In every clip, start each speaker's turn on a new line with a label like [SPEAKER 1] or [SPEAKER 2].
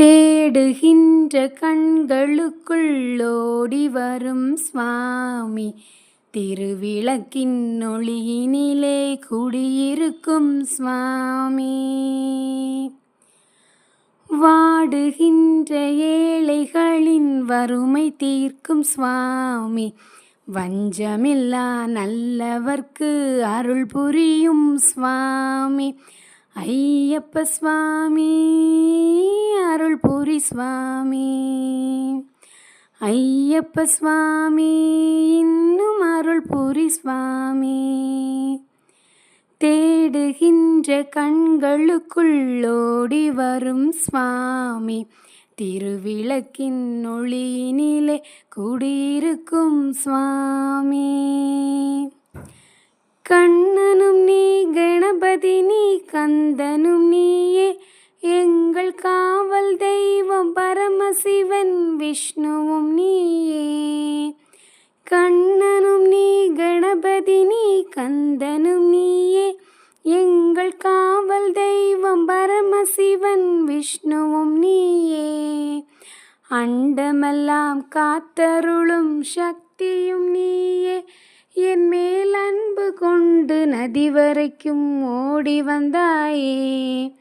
[SPEAKER 1] தேடுகின்ற கண்களுக்குள்ளோடி வரும் சுவாமி. திருவிளக்கின் ஒளியினிலே குடியிருக்கும் சுவாமி. வாடுகின்ற ஏழைகளின் வறுமை தீர்க்கும் சுவாமி. வஞ்சமில்லா நல்லவர்க்கு அருள் புரியும் சுவாமி. ஐயப்ப சுவாமி அருள் புரி சுவாமி. ஐயப்ப சுவாமி இன்னும் அருள் புரி சுவாமி. தேடுகின்ற கண்களுக்குள்ளோடி வரும் சுவாமி. திருவிளக்கின் ஒளியினிலே குடியிருக்கும் சுவாமி. கண் கணபதி நீ கந்தனும் நீயே. எங்கள் காவல் தெய்வம் பரமசிவன் விஷ்ணுவும் நீயே. கண்ணனும் நீ கணபதி நீ கந்தனும் நீயே. எங்கள் காவல் தெய்வம் பரமசிவன் விஷ்ணுவும் நீயே. அண்டமெல்லாம் காத்தருளும் சக்தியும் நீயே. என் மேல் அன்பு கொண்டு நதி வரைக்கும் ஓடி வந்தாயே.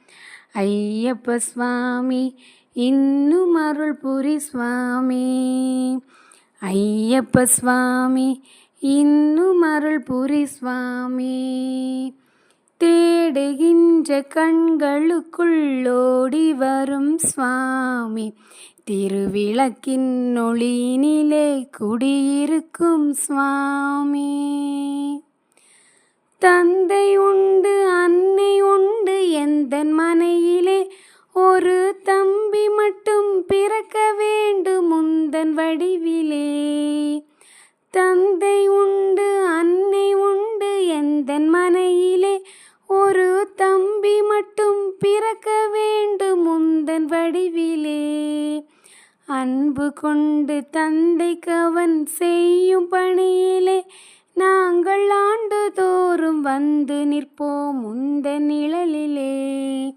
[SPEAKER 1] ஐயப்ப சுவாமி இன்னும் அருள் புரி சுவாமி. ஐயப்ப சுவாமி இன்னும் அருள் புரி சுவாமி. தேடுகின்ற கண்களுக்குள்ளோடி வரும் சுவாமி. திருவிளக்கின் ஒளியினிலே குடியிருக்கும் சுவாமி. தந்தை உண்டு அன்னை உண்டு. எந்த மனையிலே ஒரு தம்பி மட்டும் பிறக்க வேண்டும் முந்தன் வடிவிலே. தந்தை உண்டு அன்னை உண்டு. எந்த மனையிலே ஒரு தம்பி மட்டும் பிறக்க வேண்டும் முந்தன் வடிவிலே. அன்பு கொண்டு தந்தைக்கு அவன் செய்யும் பணியிலே வந்து நிற்போம் உந்த நிழலிலே.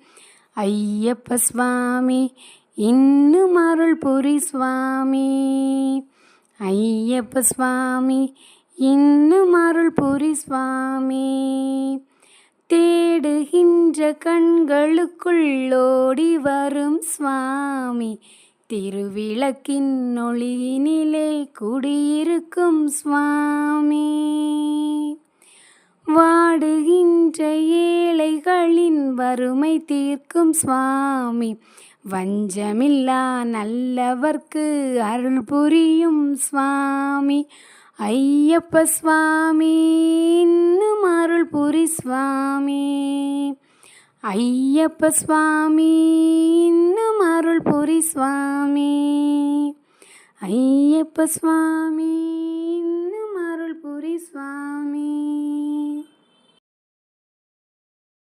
[SPEAKER 1] ஐயப்ப சுவாமி இன்னும் அருள் புரி சுவாமி. ஐயப்ப சுவாமி இன்னும் அருள் புரி சுவாமி. தேடுகின்ற கண்களுக்குள்ளோடி வரும் சுவாமி. திருவிளக்கின் ஒளியினிலே குடியிருக்கும் சுவாமி. வாடுகின்ற ஏழைகளின் வறுமை தீர்க்கும் சுவாமி. வஞ்சமில்லா நல்லவர்க்கு அருள் புரியும் சுவாமி. ஐயப்ப சுவாமி இன்னும் அருள் புரி சுவாமி. ஐயப்ப சுவாமி இன்னும் அருள் புரி சுவாமி. ஐயப்ப சுவாமி.